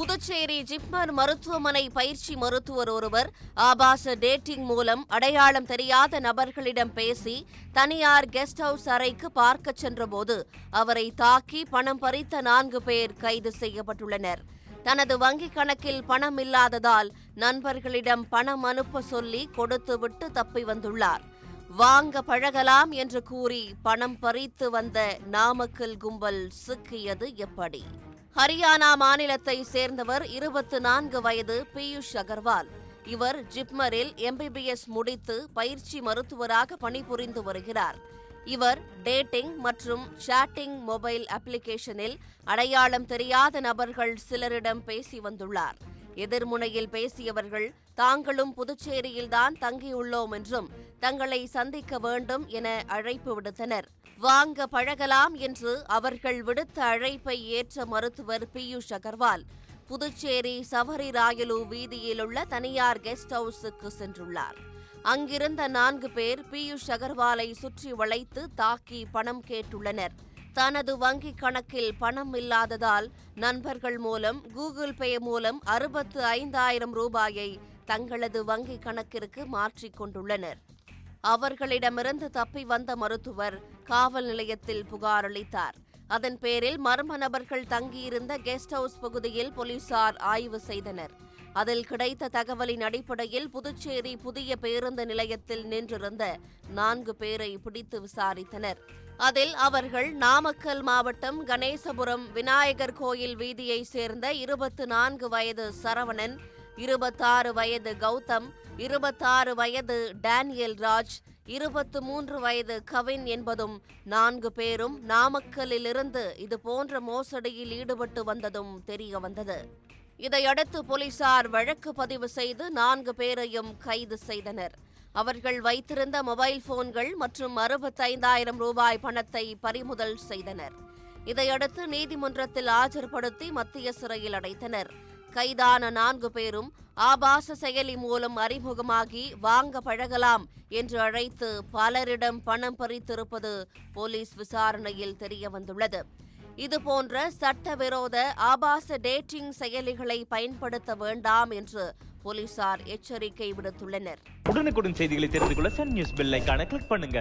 புதுச்சேரி ஜிப்மர் மருத்துவமனை பயிற்சி மருத்துவர் ஒருவர் ஆபாச டேட்டிங் மூலம் அடையாளம் தெரியாத நபர்களிடம் பேசி தனியார் கெஸ்ட் ஹவுஸ் அறைக்கு பார்க்கச் சென்றபோது அவரை தாக்கி பணம் பறித்த நான்கு பேர் கைது செய்யப்பட்டுள்ளனர். தனது வங்கிக் கணக்கில் பணம் இல்லாததால் நண்பர்களிடம் பணம் அனுப்ப சொல்லி கொடுத்துவிட்டு தப்பி வந்துள்ளார். வாங்க பழகலாம் என்று கூறி பணம் பறித்து வந்த நாமக்கல் கும்பல் சிக்கியது எப்படி? ஹரியானா மாநிலத்தை சேர்ந்தவர் இருபத்து நான்கு வயது பியூஷ் அகர்வால். இவர் ஜிப்மரில் எம்பிபிஎஸ் முடித்து பயிற்சி மருத்துவராக பணிபுரிந்து வருகிறார். இவர் டேட்டிங் மற்றும் சாட்டிங் மொபைல் அப்ளிகேஷனில் அடையாளம் தெரியாத நபர்கள் சிலரிடம் பேசி வந்துள்ளார். எதிர்முனையில் பேசியவர்கள் தாங்களும் புதுச்சேரியில்தான் தங்கியுள்ளோம் என்றும் தங்களை சந்திக்க வேண்டும் என அழைப்பு விடுத்தனர். வாங்க பழகலாம் என்று அவர்கள் விடுத்த அழைப்பை ஏற்ற மருத்துவர் பியூஷ் அகர்வால் புதுச்சேரி சவரி ராயலு வீதியில் உள்ள தனியார் கெஸ்ட் ஹவுஸுக்கு சென்றுள்ளார். அங்கிருந்த நான்கு பேர் பியூஷ் அகர்வாலை சுற்றி வளைத்து தாக்கி பணம் கேட்டுள்ளனர். தனது வங்கிக் கணக்கில் பணம் இல்லாததால் நண்பர்கள் மூலம் கூகுள் பே மூலம் அறுபத்து ஐந்தாயிரம் ரூபாயை தங்களது வங்கிக் கணக்கிற்கு மாற்றிக் கொண்டுள்ளனர். அவர்களிடமிருந்து தப்பி வந்த மருத்துவர் காவல் நிலையத்தில் புகார் அளித்தார். அதன் பேரில் மர்ம நபர்கள் தங்கியிருந்த கெஸ்ட் ஹவுஸ் பகுதியில் போலீசார் ஆய்வு செய்தனர். அதில் கிடைத்த தகவலின் அடிப்படையில் புதுச்சேரி புதிய பேருந்து நிலையத்தில் நின்றிருந்த நான்கு பேரை பிடித்து விசாரித்தனர். அதில் அவர்கள் நாமக்கல் மாவட்டம் கணேசபுரம் விநாயகர் கோயில் வீதியைச் சேர்ந்த இருபத்து நான்கு வயது சரவணன் இருபத்தாறு வயது கௌதம் இருபத்தாறு வயது டேனியல் ராஜ் இருபத்து மூன்று வயது கவின் என்பதும் நான்கு பேரும் நாமக்கல்லிலிருந்து இதுபோன்ற மோசடியில் ஈடுபட்டு வந்ததும் தெரிய வந்தது. இதையடுத்து போலீசார் வழக்கு பதிவு செய்து நான்கு பேரையும் கைது செய்தனர். அவர்கள் வைத்திருந்த மொபைல் போன்கள் மற்றும் அறுபத்தைந்தாயிரம் ரூபாய் பணத்தை பறிமுதல் செய்தனர். இதையடுத்து நீதிமன்றத்தில் ஆஜர்படுத்தி மத்திய சிறையில் அடைத்தனர். கைதான நான்கு பேரும் ஆபாச செயலி மூலம் அறிமுகமாகி வாங்க பழகலாம் என்று அழைத்து பலரிடம் பணம் பறித்திருப்பது போலீஸ் விசாரணையில் தெரியவந்துள்ளது. இதுபோன்ற சட்டவிரோத ஆபாச டேட்டிங் செயலிகளை பயன்படுத்த வேண்டாம் என்று போலீசார் எச்சரிக்கை விடுத்துள்ளனர். உடனுக்குடன் செய்திகளை தெரிந்து கொள்ள சன் நியூஸ் பெல் கிளிக் பண்ணுங்க.